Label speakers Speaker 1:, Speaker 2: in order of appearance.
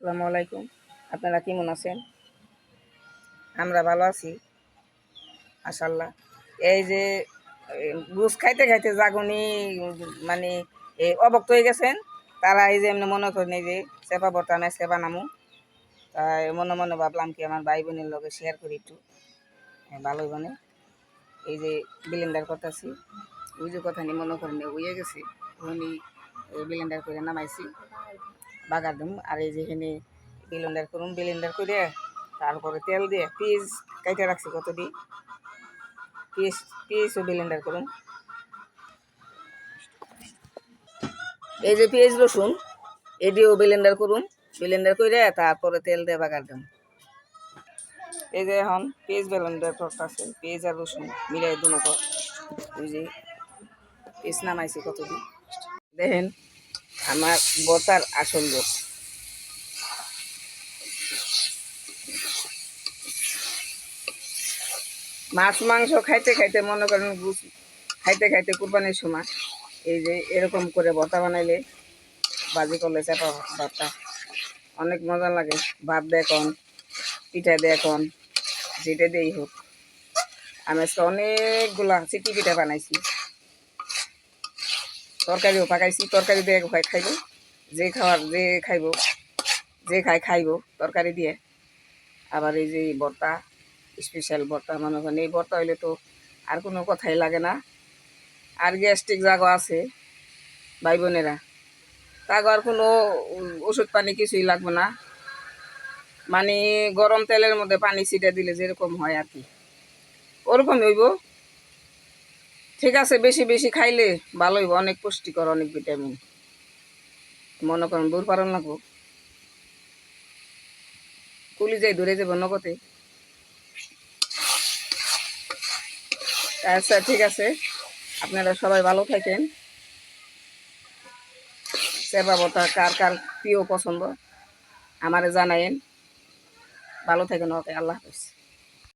Speaker 1: আসসালামু আলাইকুম। আপনারা কেমন আছেন? আমরা ভালো আছি মাশাল্লাহ এই যে গুছ খাইতে খাইতে জাগুনি মানে এই অবক্ত হয়ে গেছেন, তারা এই যে এমনি মনে করেন এই যে চেপা বর্তানে চেপা নামু তাই মনে মনে ভাবলাম কি আমার ভাই বোনের লগে শেয়ার করি একটু। ভালোই বনে এই যে বিলেন্ডার করতেছি, ওই যে কথা নিয়ে মনে করেন উইয়ে গেছি। উনি বিলেন্ডার করে নামাইছি। বাগার দিম। আর এই যেখানে বিলেন্ডার করুন বিলেন্ডার করে তারপরে তেল দিয়ে পিস কাইটে রাখছি কত দি পিস পিসও বিলেন্ডার করুন এই যে পেঁয়াজ রসুন এদিও বিলেন্ডার করুন বিলেন্ডার করে তারপরে তেল দিয়ে বাগার দিম। এই যে এখন পেঁয়াজ বিলেন্ডার করতেছে, পেঁয়াজ আর রসুন মিলাই দুনো পর ওই যে পেঁয়াজ নামাইছি কত দি দেখেন আমার বতার আসল লোক মাছ, মাংস খাইতে খাইতে মনে করেন গুছ খাইতে খাইতে কুরবানির সময় এই যে এরকম করে ভর্তা বানাইলে বাজি করলে চাপা ভর্তা অনেক মজা লাগে। ভাত দেখুন পিঠা দেখুন যেটা দিয়েই হোক। আমি আজকে অনেকগুলা চিটি পিঠা বানাইছি। তরকারিও পাকাইছি, তরকারি দিয়ে খাই খাইব। যে খাওয়ার, যে খাইব, যে খাই খাইব তরকারি দিয়ে। আবার এই যে ভর্তা স্পেশাল ভর্তা মনে এই ভর্তা হইলে তো আর কোনো কথাই লাগে না। আর গ্যাস্ট্রিক জাগো আছে ভাই বোনেরা তাগো আর কোনো ওষুধ পানি কিছুই লাগবে না। মানে গরম তেলের মধ্যে পানি ছিটে দিলে যেরকম হয় আর কি। ওরকম হইব। ঠিক আছে, বেশি বেশি খাইলে ভালো হইব, অনেক পুষ্টিকর, অনেক ভিটামিন। মনে করেন দূর পারন লাগবো। কুলি যাই ধরে যাব নগদে। আচ্ছা ঠিক আছে। আপনারা সবাই ভালো থাকেন। সেবা বতা কার কার প্রিয় পছন্দ, আমারে জানায়েন। ভালো থাকেন, ওকে, আল্লাহ হাফিজ।